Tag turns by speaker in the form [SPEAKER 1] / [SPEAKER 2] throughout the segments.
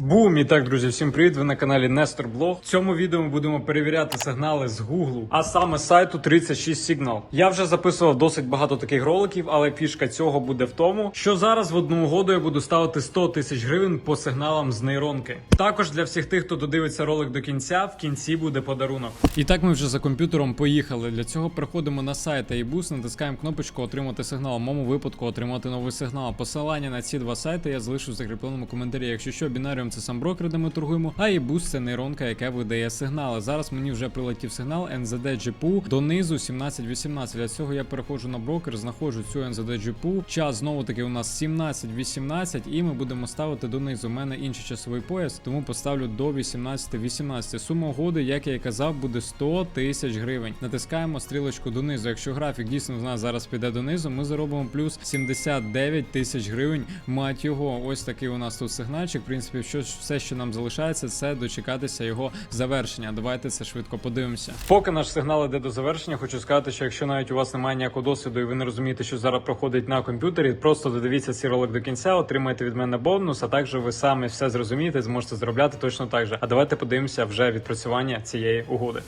[SPEAKER 1] Бум! І так, друзі, всім привіт! Ви на каналі Нестор Блог. В цьому відео ми будемо перевіряти сигнали з Google, а саме сайту 36 Signal. Я вже записував досить багато таких роликів, але фішка цього буде в тому, що зараз в одну угоду я буду ставити 100 тисяч гривень по сигналам з нейронки. Також для всіх тих, хто додивиться ролик до кінця, в кінці буде подарунок. І так ми вже за комп'ютером поїхали. Для цього переходимо на сайт iBoost, натискаємо кнопочку Отримати сигнал. В моєму випадку отримати новий сигнал. Посилання на ці два сайти я залишу в закріпленому коментарі. Якщо що, бінаріум це сам брокер, де ми торгуємо, а iBoost це нейронка, яка видає сигнали. Зараз мені вже прилетів сигнал NZD GPU донизу 17.18. Для цього я переходжу на брокер, знаходжу цю NZD GPU. Час знову таки у нас 17.18 і ми будемо ставити донизу. У мене інший часовий пояс, тому поставлю до 18.18. Сума угоди, як я і казав, буде 100 тисяч гривень. Натискаємо стрілочку донизу. Якщо графік дійсно в нас зараз піде донизу, ми заробимо плюс 79 тисяч гривень. Мать його, ось такий у нас тут сигнальчик. В принципі, що все, що нам залишається, це дочекатися його завершення. Давайте це швидко подивимося. Поки наш сигнал іде до завершення, хочу сказати, що якщо навіть у вас немає ніякого досвіду і ви не розумієте, що зараз проходить на комп'ютері, просто додивіться цей ролик до кінця, отримаєте від мене бонус, а також ви самі все зрозумієте, зможете зробляти точно так же. А давайте подивимося вже відпрацювання цієї угоди.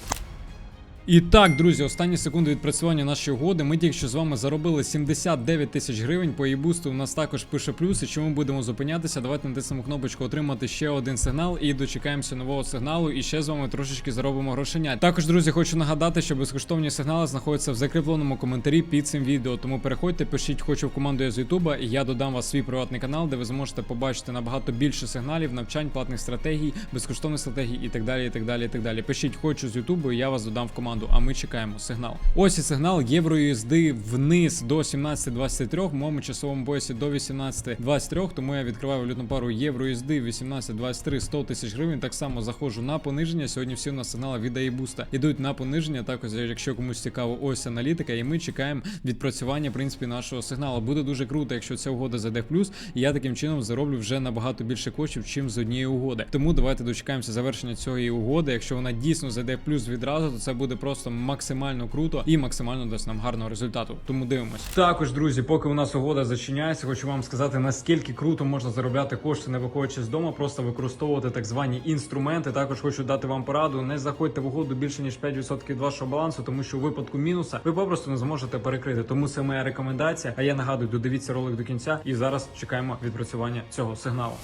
[SPEAKER 1] І так, друзі, останні секунди відпрацювання нашої угоди. Ми тільки що з вами заробили 79 тисяч гривень. По ебусту у нас також пише плюс. Чому будемо зупинятися? Давайте натиснемо кнопочку отримати ще один сигнал і дочекаємося нового сигналу. І ще з вами трошечки заробимо грошення. Також, друзі, хочу нагадати, що безкоштовні сигнали знаходяться в закріпленому коментарі під цим відео. Тому переходьте, пишіть, хочу в команду я з Ютуба, і я додам вас свій приватний канал, де ви зможете побачити набагато більше сигналів, навчань, платних стратегій, безкоштовних стратегій і так далі. І так далі. І так далі. Пишіть, хочу з Ютубу, і я вас додам в команду. А ми чекаємо сигнал. Ось і сигнал євро-USD вниз до 17.23, в моєму часовому поясі до 18.23, тому я відкриваю валютну пару євро-USD 18.23 100 тисяч гривень. Так само заходжу на пониження. Сьогодні всі у нас сигнали від iBoost ідуть на пониження. Також, якщо комусь цікаво, ось аналітика, і ми чекаємо відпрацювання в принципі нашого сигналу. Буде дуже круто, якщо ця угода зайде в плюс, і я таким чином зароблю вже набагато більше коштів, чим з однієї угоди. Тому давайте дочекаємося завершення цієї угоди. Якщо вона дійсно зайде в плюс відразу, то це буде просто максимально круто і максимально дасть нам гарного результату. Тому дивимось. Також, друзі, поки у нас угода зачиняється, хочу вам сказати, наскільки круто можна заробляти кошти, не виходячи з дому, просто використовувати так звані інструменти. Також хочу дати вам пораду. Не заходьте в угоду більше ніж 5% від вашого балансу, тому що у випадку мінуса ви попросту не зможете перекрити. Тому це моя рекомендація. А я нагадую, додивіться ролик до кінця, і зараз чекаємо відпрацювання цього сигналу.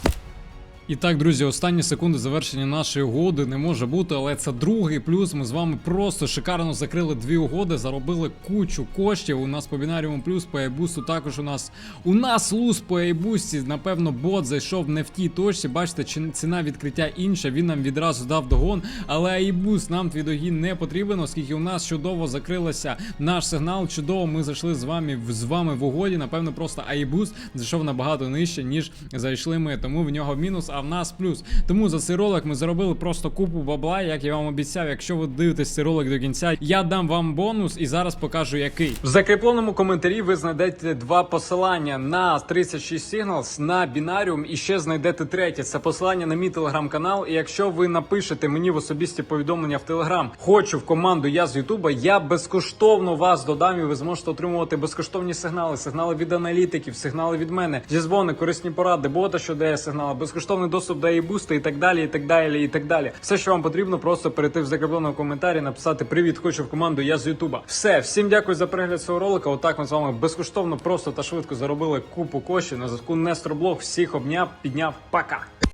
[SPEAKER 1] І так, друзі, останні секунди завершення нашої угоди не може бути, але це другий плюс. Ми з вами просто шикарно закрили дві угоди, заробили кучу коштів. У нас по бінаріуму плюс по айбусту. Також у нас у нас луз по айбусті. Напевно, бот зайшов не в тій точці. Бачите, чи- ціна відкриття інша. Він нам відразу дав догон. Але айбуст нам твій догін не потрібен, оскільки у нас чудово закрилося наш сигнал. Чудово, ми зайшли з вами з вами в угоді. Напевно, просто айбуст зайшов набагато нижче, ніж зайшли ми. Тому в нього мінус, а в нас плюс. Тому за цей ролик ми заробили просто купу бабла, як я вам обіцяв. Якщо ви дивитесь цей ролик до кінця, я дам вам бонус і зараз покажу який. В закріпленому коментарі ви знайдете два посилання на 36 Signals, на бінаріум і ще знайдете третє. Це посилання на мій телеграм-канал. І якщо ви напишете мені в особисті повідомлення в телеграм, хочу в команду я з Ютуба, я безкоштовно вас додам і ви зможете отримувати безкоштовні сигнали, сигнали від аналітиків, сигнали від мене, зізвони, корисні поради, бота, що дає сигнали, безкоштовний доступ до e-буста і так далі, і так далі, і так далі. Все, що вам потрібно, просто перейти в закріпленому коментарі, написати Привіт, хочу в команду. Я з Ютуба. Все, всім дякую за перегляд цього ролика. Отак ми з вами безкоштовно, просто та швидко заробили купу коштів. На зв'язку Нестроблог. Всіх обняв, підняв, пока.